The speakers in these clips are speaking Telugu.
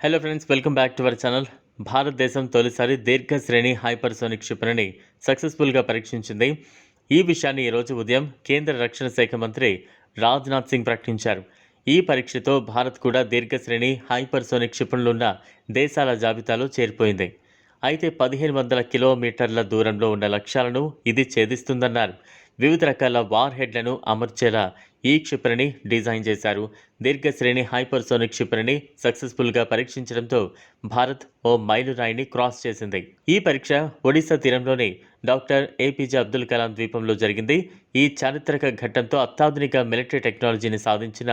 Hello friends welcome back to our channel భారతదేశం తొలిసారి దీర్ఘ శ్రేణి హైపర్సోనిక్ క్షిపణిని సక్సెస్ఫుల్గా పరీక్షించింది. ఈ విషయాన్ని ఈరోజు ఉదయం కేంద్ర రక్షణ శాఖ మంత్రి రాజ్నాథ్ సింగ్ ప్రకటించారు. ఈ పరీక్షతో భారత్ కూడా దీర్ఘ శ్రేణి హైపర్సోనిక్ క్షిపణులున్న దేశాల జాబితాలో చేరిపోయింది. అయితే పదిహేను వందల కిలోమీటర్ల దూరంలో ఉన్న లక్ష్యాలను ఇది ఛేదిస్తుందన్నారు. వివిధ రకాల వార్ హెడ్లను అమర్చేలా ఈ క్షిపణిని డిజైన్ చేశారు. దీర్ఘశ్రేణి హైపర్సోనిక్ క్షిపణిని సక్సెస్ఫుల్గా పరీక్షించడంతో భారత్ ఓ మైలురాయిని క్రాస్ చేసింది. ఈ పరీక్ష ఒడిశా తీరంలోని డాక్టర్ ఏపీజే అబ్దుల్ కలాం ద్వీపంలో జరిగింది. ఈ చారిత్రక ఘట్టంతో అత్యాధునిక మిలిటరీ టెక్నాలజీని సాధించిన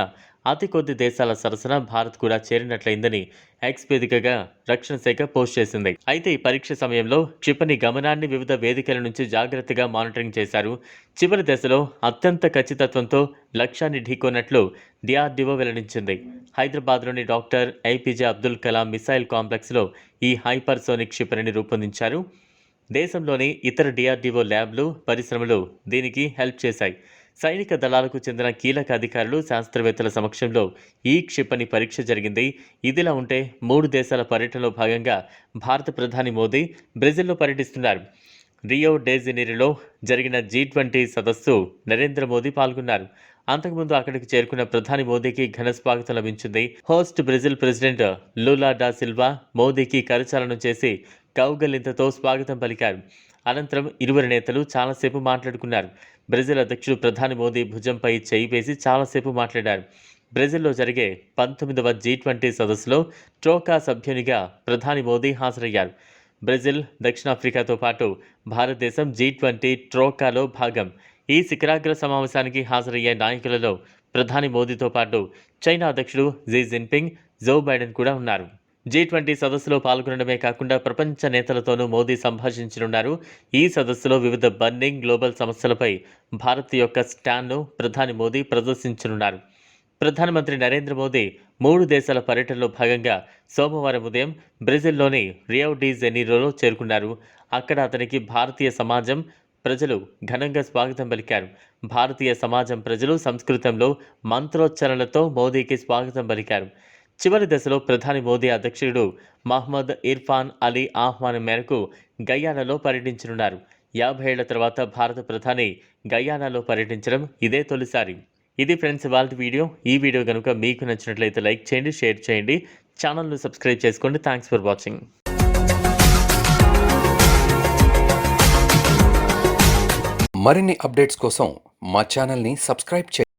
అతి కొద్ది దేశాల సరసన భారత్ కూడా చేరినట్లయిందని ఎక్స్ వేదికగా రక్షణ శాఖ పోస్ట్ చేసింది. అయితే ఈ పరీక్ష సమయంలో క్షిపణి గమనాన్ని వివిధ వేదికల నుంచి జాగ్రత్తగా మానిటరింగ్ చేశారు. చివరి దశలో అత్యంత ఖచ్చితత్వంతో లక్ష్యాన్ని ఢీకొన్నట్లు డిఆర్డీఓ వెల్లడించింది. హైదరాబాద్లోని doctor APJ Abdul Kalam missile కాంప్లెక్స్లో ఈ హైపర్సోనిక్ క్షిపణిని రూపొందించారు. దేశంలోని ఇతర డిఆర్డిఓ ల్యాబ్లు పరిశ్రమలు దీనికి హెల్ప్ చేశాయి. సైనిక దళాలకు చెందిన కీలక అధికారులు శాస్త్రవేత్తల సమక్షంలో ఈ క్షిపణి పరీక్ష జరిగింది. ఇదిలా ఉంటే మూడు దేశాల పర్యటనలో భాగంగా భారత ప్రధాని మోదీ బ్రెజిల్లో పర్యటిస్తున్నారు. రియో డేజినీరిలో జరిగిన జీ ట్వంటీ సదస్సు నరేంద్ర మోదీ పాల్గొన్నారు. అంతకుముందు అక్కడికి చేరుకున్న ప్రధాని మోదీకి ఘన స్వాగతం లభించింది. Host Brazil president Lula da Silva మోదీకి కరచాలనం చేసి కౌగలింతతో స్వాగతం పలికారు. అనంతరం ఇరువురు నేతలు చాలాసేపు మాట్లాడుకున్నారు. బ్రెజిల్ అధ్యక్షుడు ప్రధాని మోదీ భుజంపై చేయి వేసి చాలాసేపు మాట్లాడారు. బ్రెజిల్లో జరిగే పంతొమ్మిదవ జీ ట్వంటీ సదస్సులో ట్రోకా సభ్యునిగా ప్రధాని మోదీ హాజరయ్యారు. బ్రెజిల్ దక్షిణాఫ్రికాతో పాటు భారతదేశం జీ ట్వంటీ ట్రోకాలో భాగం. ఈ శిఖరాగ్ర సమావేశానికి హాజరయ్యే నాయకులలో ప్రధాని మోదీతో పాటు చైనా అధ్యక్షుడు జీ జిన్పింగ్ జో బైడెన్ కూడా ఉన్నారు. జీ ట్వంటీ సదస్సులో పాల్గొనడమే కాకుండా ప్రపంచ నేతలతోనూ మోదీ సంభాషించనున్నారు. ఈ సదస్సులో వివిధ బర్నింగ్ గ్లోబల్ సమస్యలపై భారత్ యొక్క స్టాండ్ను ప్రధాని మోదీ ప్రదర్శించనున్నారు. ప్రధానమంత్రి నరేంద్ర మోదీ మూడు దేశాల పర్యటనలో భాగంగా సోమవారం ఉదయం బ్రెజిల్లోని రియో డి జెనీరోలో చేరుకున్నారు. అక్కడ అతనికి భారతీయ సమాజం ప్రజలు ఘనంగా స్వాగతం పలికారు. భారతీయ సమాజం ప్రజలు సంస్కృతంలో మంత్రోచ్చరణలతో మోదీకి స్వాగతం పలికారు. చివరి దశలో ప్రధాని మోదీ అధ్యక్షుడు మహ్మద్ ఇర్ఫాన్ అలీ ఆహ్వానం మేరకు గయానాలో పర్యటించనున్నారు. యాభై ఏళ్ళ తర్వాత భారత ప్రధాని గయానాలో పర్యటించడం ఇదే తొలిసారి. ఇది ఫ్రెండ్స్ వాళ్ళ వీడియో. ఈ వీడియో కనుక మీకు నచ్చినట్లయితే లైక్ చేయండి షేర్ చేయండి. ఛానల్ను సబ్స్క్రైబ్ చేసుకోండి. Thanks for watching. మరిన్ని అప్డేట్స్ కోసం మా ఛానల్ని సబ్స్క్రైబ్ చేయండి.